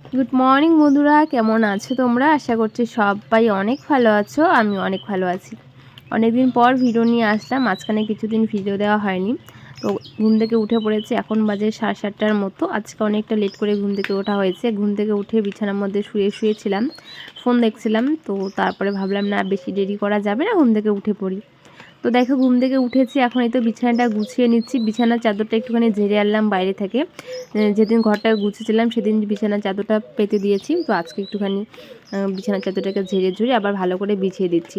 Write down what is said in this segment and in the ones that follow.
Good morning বন্ধুরা। কেমন আছো তোমরা? আশা করছি সবাই অনেক ভালো আছো আমি অনেক ভালো আছি। অনেকদিন পর ভিডিও নিয়ে আসলাম, মাঝখানে কিছুদিন ভিডিও দেওয়া হয়নি। তো ঘুম থেকে উঠে পড়েছে, এখন বাজে সাড়ে সাতটার মতো। আজকে অনেকটা লেট করে ঘুম থেকে ওঠা হয়েছে। ঘুম থেকে উঠে বিছানার মধ্যে শুয়ে শুয়েছিলাম ফোন দেখছিলাম। তো তারপরে ভাবলাম, না, বেশি দেরি করা যাবে না, ঘুম থেকে উঠে পড়ি। তো দেখো, ঘুম থেকে উঠেছি, এখন এই তো বিছানাটা গুছিয়ে নিচ্ছি। বিছানার চাদরটা একটুখানি ঝেড়ে আনলাম বাইরে থেকে। যেদিন ঘরটা গুছিয়েছিলাম, সেদিন বিছানার চাদরটা পেতে দিয়েছি। তো আজকে একটুখানি বিছানার চাদরটাকে ঝেড়ে ঝুড়ে আবার ভালো করে বিছিয়ে দিচ্ছি।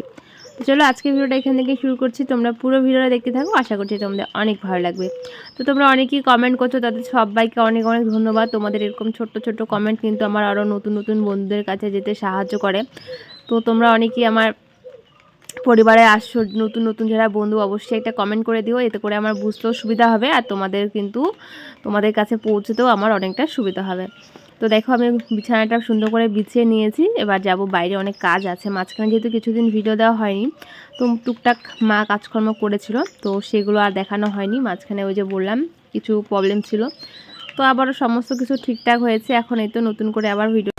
তো চলো আজকে ভিডিওটা এখান থেকে শুরু করছি। তোমরা পুরো ভিডিওটা দেখতে থাকো, আশা করছি তোমাদের অনেক ভালো লাগবে। তো তোমরা অনেকেই কমেন্ট করছ, তাদের সবাইকে অনেক অনেক ধন্যবাদ। তোমাদের এরকম ছোট্ট ছোট্ট কমেন্ট কিন্তু আমার আরও নতুন নতুন বন্ধুদের কাছে যেতে সাহায্য করে। তো তোমরা অনেকেই আমার পরিবারে আসছো, নতুন নতুন যারা বন্ধু, অবশ্যই একটা কমেন্ট করে দিও, এতে করে আমার বুঝতেও সুবিধা হবে আর তোমাদের কিন্তু তোমাদের কাছে পৌঁছতেও আমার অনেকটা সুবিধা হবে। তো দেখো, আমি বিছানাটা সুন্দর করে বিছিয়ে নিয়েছি, এবার যাব বাইরে, অনেক কাজ আছে, মাঝখানে যেহেতু কিছুদিন ভিডিও দেওয়া হয়নি, তো টুকটাক মা কাজকর্ম করেছিল, তো সেগুলো আর দেখানো হয়নি, মাঝখানে ওই যে বললাম, কিছু প্রবলেম ছিল। তো আবারও সমস্ত কিছু ঠিকঠাক হয়েছে, এখন এই তো নতুন করে আবার ভিডিও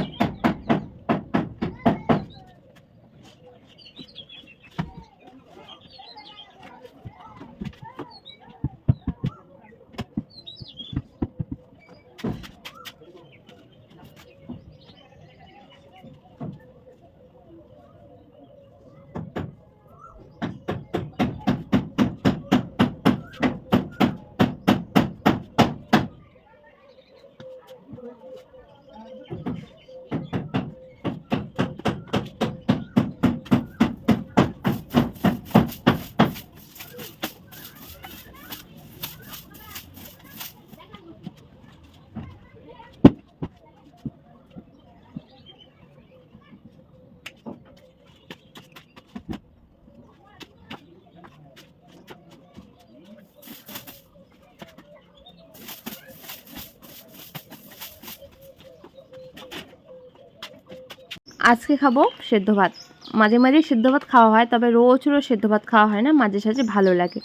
আজকে খাব সেদ্ধ ভাত। মাঝে মাঝে সেদ্ধ ভাত খাওয়া হয়, তবে রোজ রোজ সেদ্ধ ভাত খাওয়া হয় না, মাঝে সাঝে ভালো লাগে।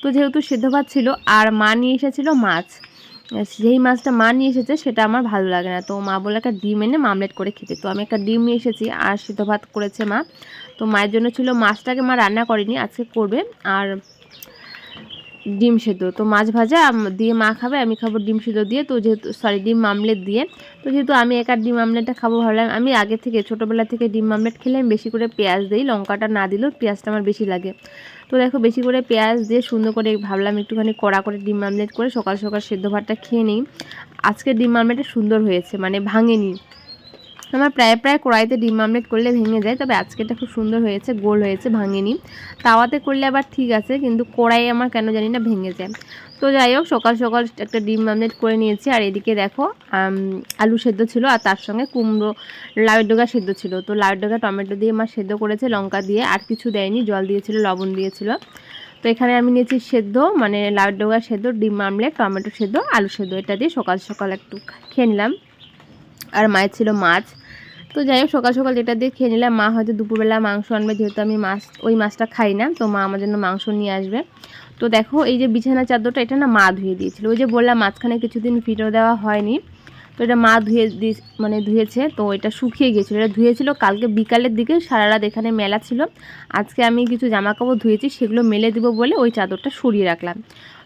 তো যেহেতু সেদ্ধ ভাত ছিল আর মা নিয়ে এসেছিল মাছ, যেই মাছটা মা নিয়ে এসেছে সেটা আমার ভালো লাগে না। তো মা বলে একটা ডিম এনে মামলেট করে খেতে। তো আমি একটা ডিম নিয়ে এসেছি আর সিদ্ধ ভাত করেছে মা। তো মায়ের জন্য ছিল, মাছটাকে মা রান্না করেনি, আজকে করবে। আর ডিম সেদ্ধ। তো মাছ ভাজা দিয়ে মা খাবে, আমি খাব ডিম সেদ্ধ দিয়ে। তো যেহেতু সরি ডিম মামলেট দিয়ে। তো যেহেতু আমি একা ডিম আমলেটটা খাব, ভাবলাম আমি আগে থেকে, ছোটোবেলা থেকে ডিম আমলেট খেলে আমি বেশি করে পেঁয়াজ দিই, লঙ্কাটা না দিলেও পেঁয়াজটা আমার বেশি লাগে। তো দেখো, বেশি করে পেঁয়াজ দিয়ে সুন্দর করে ভাবলাম একটুখানি কড়া করে ডিম আমলেট করে সকাল সকাল সেদ্ধ ভাতটা খেয়ে নিই। আজকে ডিম আমলেটটা সুন্দর হয়েছে মানে ভাঙেনি। আমার প্রায় প্রায় কড়াইতে ডিম আমলেট করলে ভেঙে যায়, তবে আজকেটা খুব সুন্দর হয়েছে, গোল হয়েছে, ভাঙেনি। তাওয়াতে করলে আবার ঠিক আছে, কিন্তু কড়াই আমার কেন জানি না ভেঙে যায়। তো যাই হোক, সকাল সকাল একটা ডিম আমলেট করে নিয়েছি, আর এদিকে দেখো আলু সেদ্ধ ছিল, আর তার সঙ্গে কুমড়ো, লাউয়ের ডোগা সেদ্ধ ছিল। তো লাউয়ের ডোগা টমেটো দিয়ে মা সেদ্ধ করেছে, লঙ্কা দিয়ে, আর কিছু দেয়নি, জল দিয়েছিল, লবণ দিয়েছিল। তো এখানে আমি নিয়েছি সেদ্ধ মানে লাউয়ের ডোগা সেদ্ধ, ডিম আমলেট টমেটো সেদ্ধ, আলু সেদ্ধ, এটা দিয়ে সকাল সকাল একটু খেয়ে নিলাম। আর মায়ের ছিল মাছ। তো যাই হোক, সকাল সকাল যেটা দিয়ে খেয়ে নিলাম, মা হয়তো দুপুরবেলা মাংস আনবে, যেহেতু আমি মাছ, ওই মাছটা খাই না, তো মা আমার জন্য মাংস নিয়ে আসবে। তো দেখো, এই যে বিছানা চাদরটা, এটা না মা ধুয়ে দিয়েছিল। ওই যে বললাম, মাঝখানে কিছুদিন ভিডিও দেওয়া হয়নি। তো এটা মা ধুয়ে দি মানে ধুয়েছে, তো এটা শুকিয়ে গিয়েছিল। এটা ধুয়েছিল কালকে বিকালের দিকে সারা রাত এখানে মেলা ছিল। আজকে আমি কিছু জামা কাপড় ধুয়েছি, সেগুলো মেলে দিব বলে ওই চাদরটা সরিয়ে রাখলাম।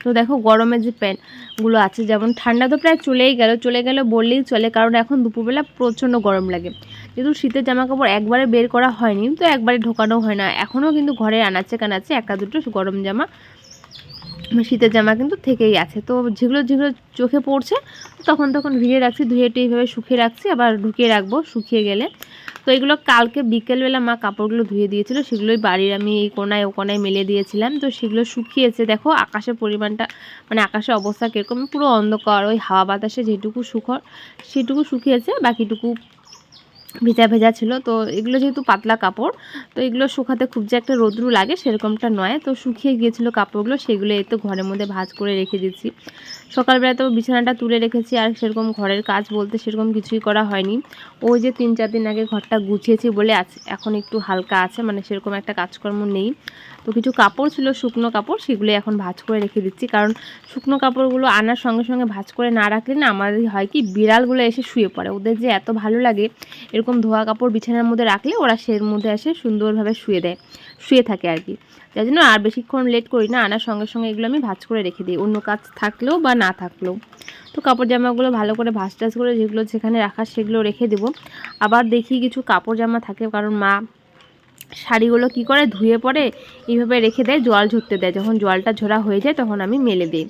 তো দেখো গরমের যে প্যান্টগুলো আছে, যেমন ঠান্ডা তো প্রায় চলেই গেল, চলে গেল বললেই চলে, কারণ এখন দুপুরবেলা প্রচণ্ড গরম লাগে। যেহেতু শীতের জামা কাপড় একবারে বের করা হয়নি, তো একবারে ঢোকানো হয় না। এখনও কিন্তু ঘরে আনাচ্ছে কানাচ্ছে একটা দুটো গরম জামা শীতের জামা কিন্তু থেকেই আছে। তো যেগুলো যেগুলো চোখে পড়ছে, তখন তখন ধুয়ে রাখছি, ধুয়ে এইভাবে শুকিয়ে রাখছি, আবার ঢুকিয়ে রাখব শুকিয়ে গেলে। তো এগুলো কালকে বিকেলবেলা মা কাপড়গুলো ধুয়ে দিয়েছিল, সেগুলোই বাড়ির আমি এই কোনায়, ও কোনায় মেলে দিয়েছিলাম। তো সেগুলো শুকিয়েছে, দেখো আকাশের পরিমাণটা মানে আকাশের অবস্থা কীরকম, পুরো অন্ধকার, ওই হাওয়া বাতাসে যেটুকু সুখর, সেটুকু শুকিয়েছে, বাকিটুকু ভেজা ভেজা ছিল। তো এগুলো যেহেতু পাতলা কাপড়, তো এগুলো শুকাতে খুব যে একটা রোদ্রু লাগে সেরকমটা নয়। তো শুকিয়ে গিয়েছিল কাপড়গুলো, সেগুলো এতো ঘরের মধ্যে ভাজ করে রেখে দিচ্ছি সকালবেলা তো বিছানাটা তুলে রেখেছি, আর সেরকম ঘরের কাজ বলতে সেরকম কিছুই করা হয়নি। ওই যে তিন চার দিন আগে ঘরটা গুছিয়েছি বলে আছে এখন একটু হালকা আছে মানে সেরকম একটা কাজকর্ম নেই। তো কিছু কাপড় ছিল, শুকনো কাপড় সেগুলো এখন ভাঁজ করে রেখে দিচ্ছি। কারণ শুকনো কাপড়গুলো আনার সঙ্গে সঙ্গে ভাঁজ করে না রাখলে না আমাদের হয় কি, বিড়ালগুলো এসে শুয়ে পড়ে। ওদের যে এত ভালো লাগে, এরকম ধোয়া কাপড় বিছানার মধ্যে রাখলে ওরা সের মধ্যে এসে সুন্দরভাবে শুয়ে দেয়, শুয়ে থাকে আর কি। যার জন্য আর বেশিক্ষণ লেট করি না, আনার সঙ্গে সঙ্গে এগুলো আমি ভাঁজ করে রেখে দিই, অন্য কাজ থাকলেও বা না থাকলেও। তো কাপড় জামাগুলো ভালো করে ভাঁজ টাজ করে যেগুলো যেখানে রাখার সেগুলো রেখে দেবো। আবার দেখি কিছু কাপড় জামা থাকে, কারণ মা শাড়িগুলো কি করে ধুয়ে পরে এইভাবে রেখে দেয়, জল ঝরতে দেয়। যখন জলটা ঝরা হয়ে যায় তখন আমি মেলে দিই।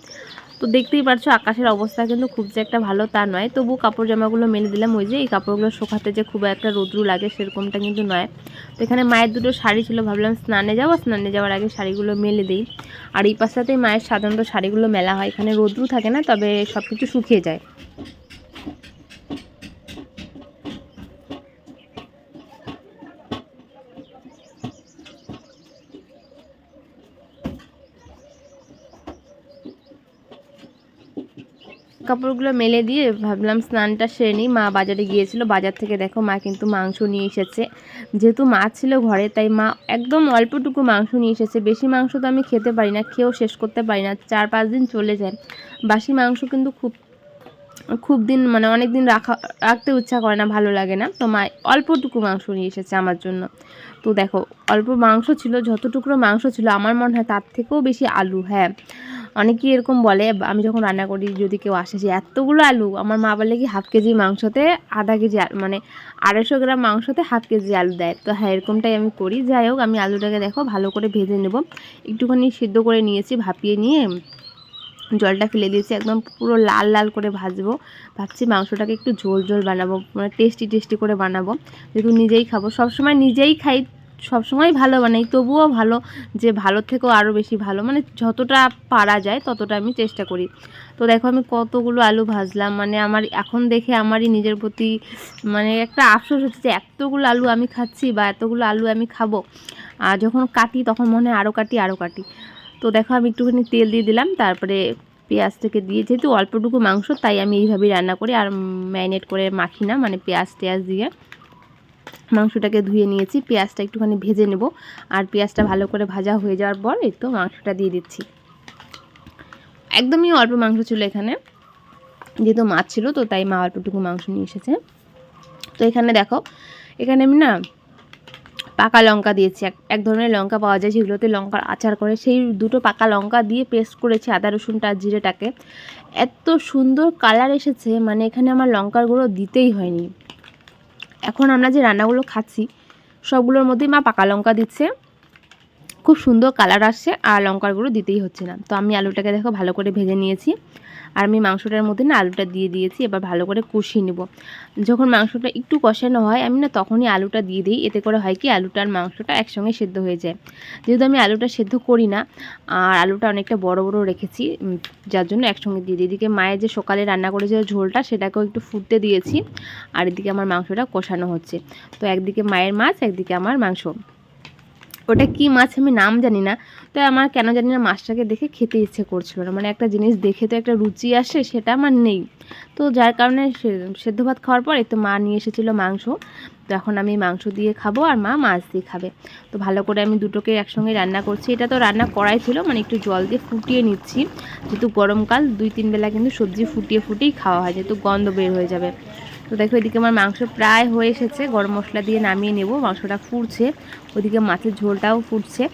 তো দেখতেই পারছ আকাশের অবস্থা কিন্তু খুব যে একটা ভালো তা নয়। তবু কাপড় জামাগুলো মেলে দিলাম, ওই যে এই কাপড়গুলো শোকাতে যে খুব একটা রোদ্রু লাগে সেরকমটা কিন্তু নয়। তো এখানে মায়ের দুটো শাড়ি ছিল, ভাবলাম স্নানে যাব। স্নানে যাওয়ার আগে শাড়িগুলো মেলে দিই। আর এই পাশটাতেই মায়ের সাধারণত শাড়িগুলো মেলা হয়। এখানে রোদ্রু থাকে না, তবে সব কিছু শুকিয়ে যায়। কাপড়গুলো মেলে দিয়ে ভাবলাম স্নানটা সেরে নিই। মা বাজারে গিয়েছিল। বাজার থেকে দেখো মা কিন্তু মাংস নিয়ে এসেছে। যেহেতু মা ছিল ঘরে, তাই মা একদম অল্পটুকু মাংস নিয়ে এসেছে। বেশি মাংস তো আমি খেতে পারি না, খেয়েও শেষ করতে পারি না। চার পাঁচ দিন চলে যায়। বাসি মাংস কিন্তু খুব খুব দিন মানে অনেক দিন রাখা, রাখতে ইচ্ছা করে না, ভালো লাগে না। তো মা অল্পটুকু মাংস নিয়ে এসেছে আমার জন্য। তো দেখো, অল্প মাংস ছিল যত টুকরো মাংস ছিল, আমার মনে হয় তার থেকেও বেশি আলু। হ্যাঁ অনেকেই এরকম বলে, আমি যখন রান্না করি, যদি কেউ আসে যে এতগুলো আলু, আমার মা বলে কি হাফ কেজি মাংসতে আধা কেজি মানে আড়াইশো গ্রাম মাংসতে হাফ কেজি আলু দেয়। তো হ্যাঁ এরকমটাই আমি করি। যাই হোক, আমি আলুটাকে দেখো ভালো করে ভেজে নেব। একটুখানি সিদ্ধ করে নিয়েছি, ভাপিয়ে নিয়ে জলটা ফেলে দিয়েছি, একদম পুরো লাল লাল করে ভাজবো। ভাবছি মাংসটাকে একটু ঝোল ঝোল বানাবো মানে টেস্টি টেস্টি করে বানাবো। যেহেতু নিজেই খাব, সবসময় নিজেই খাই সবসময় ভালো বানাই তবুও ভালো যে ভালো থেকেও আরও বেশি ভালো। মানে যতটা পারা যায় ততটা আমি চেষ্টা করি। তো দেখো আমি কতগুলো আলু ভাজলাম মানে আমার এখন দেখে আমারই নিজের প্রতি মানে একটা আফসোস হচ্ছে যে এতগুলো আলু আমি খাচ্ছি বা এতগুলো আলু আমি খাব। আর যখন কাটি তখন মনে হয় আরও কাটি আরও কাটি। তো দেখো আমি একটুখানি তেল দিয়ে দিলাম, তারপরে পেঁয়াজটাকে দিয়ে যেহেতু অল্পটুকু মাংস, তাই আমি এইভাবেই রান্না করি আর ম্যারিনেট করে মাখি না মানে পেঁয়াজ টেয়াজ দিয়ে। মাংসটাকে ধুয়ে নিয়েছি, পেঁয়াজটা একটুখানি ভেজে নেব। আর পেঁয়াজটা ভালো করে ভাজা হয়ে যাওয়ার পর একটু মাংসটা দিয়ে দিচ্ছি। একদমই অল্প মাংস ছিল এখানে, যেহেতু মাছ ছিল, তো তাই মা অল্পটুকু মাংস নিয়ে এসেছে। তো এখানে দেখো, এখানে আমি না পাকা লঙ্কা দিয়েছি। এক ধরনের লঙ্কা পাওয়া যায়, সেগুলোতে লঙ্কার আচার করে। সেই দুটো পাকা লঙ্কা দিয়ে পেস্ট করেছি আদা রসুনটা জিরেটাকে। এত সুন্দর কালার এসেছে মানে এখানে আমার লঙ্কার গুঁড়ো দিতেই হয়নি। এখন আমরা যে রান্নাগুলো খাচ্ছি, সবগুলোর মধ্যেই মা পাকা লঙ্কা দিচ্ছে। খুব সুন্দর কালার আসছে, আর লঙ্কারগুলো দিতেই হচ্ছে না। তো আমি আলুটাকে দেখো ভালো করে ভেজে নিয়েছি। আর আমি মাংসটার মধ্যে না আলুটা দিয়ে দিয়েছি, এবার ভালো করে কষিয়ে নেব। যখন মাংসটা একটু কষানো হয়, আমি না তখনই আলুটা দিয়ে দিই। এতে করে হয় কি, আলুটা আর মাংসটা একসঙ্গে সেদ্ধ হয়ে যায়। যেহেতু আমি আলুটা সেদ্ধ করি না, আর আলুটা অনেকটা বড় বড় রেখেছি যার জন্য একসঙ্গে দিয়ে দিই। এদিকে মায়ের যে সকালে রান্না করেছে ঝোলটা, সেটাকেও একটু ফুটতে দিয়েছি, আর এদিকে আমার মাংসটা কষানো হচ্ছে। তো একদিকে মায়ের মাছ, একদিকে আমার মাংস। ওটা কি মাছ আমি নাম জানি না তো আমার কেন জানি না মাছটাকে দেখে খেতে ইচ্ছে করছিল না। মানে একটা জিনিস দেখে তো একটা রুচি আসে, সেটা আমার নেই। তো যার কারণে সেদ্ধ ভাত খাওয়ার পরে তো মা নিয়ে এসেছিল মাংস। তো এখন আমি মাংস দিয়ে খাব আর মা মাছ দিয়ে খাবে। তো ভালো করে আমি দুটোকে একসঙ্গে রান্না করছি। এটা তো রান্না করাই ছিল মানে একটু জল দিয়ে ফুটিয়ে নিচ্ছি। যেহেতু গরমকাল, দুই তিন বেলা কিন্তু সবজি ফুটিয়ে ফুটিয়েই খাওয়া হয়, যেহেতু গন্ধ বের হয়ে যাবে। তো দেখো, এদিকে আমার মাংস প্রায় হয়ে এসেছে। গরম মশলা দিয়ে নামিয়ে নেব। মাংসটা ফুটছে। ওদিকে মাছের ঝোলটাও ফুটছে।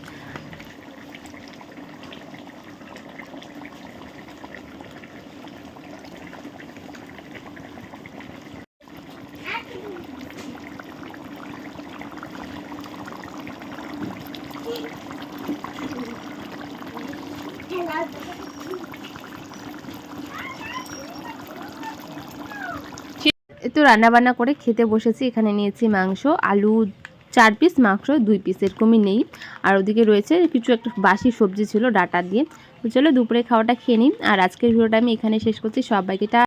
তো রান্নাবান্না করে খেতে বসেছি। এখানে নিয়েছি মাংস, আলু, চার পিস মাংস, দুই পিস এরকমই নেই। আর ওদিকে রয়েছে কিছু একটা বাসি সবজি ছিল ডাটা দিয়ে। তো চলো দুপুরে খাওয়াটা খেয়ে নিই। আর আজকের ভিডিওটা আমি এখানে শেষ করছি। সবাইকে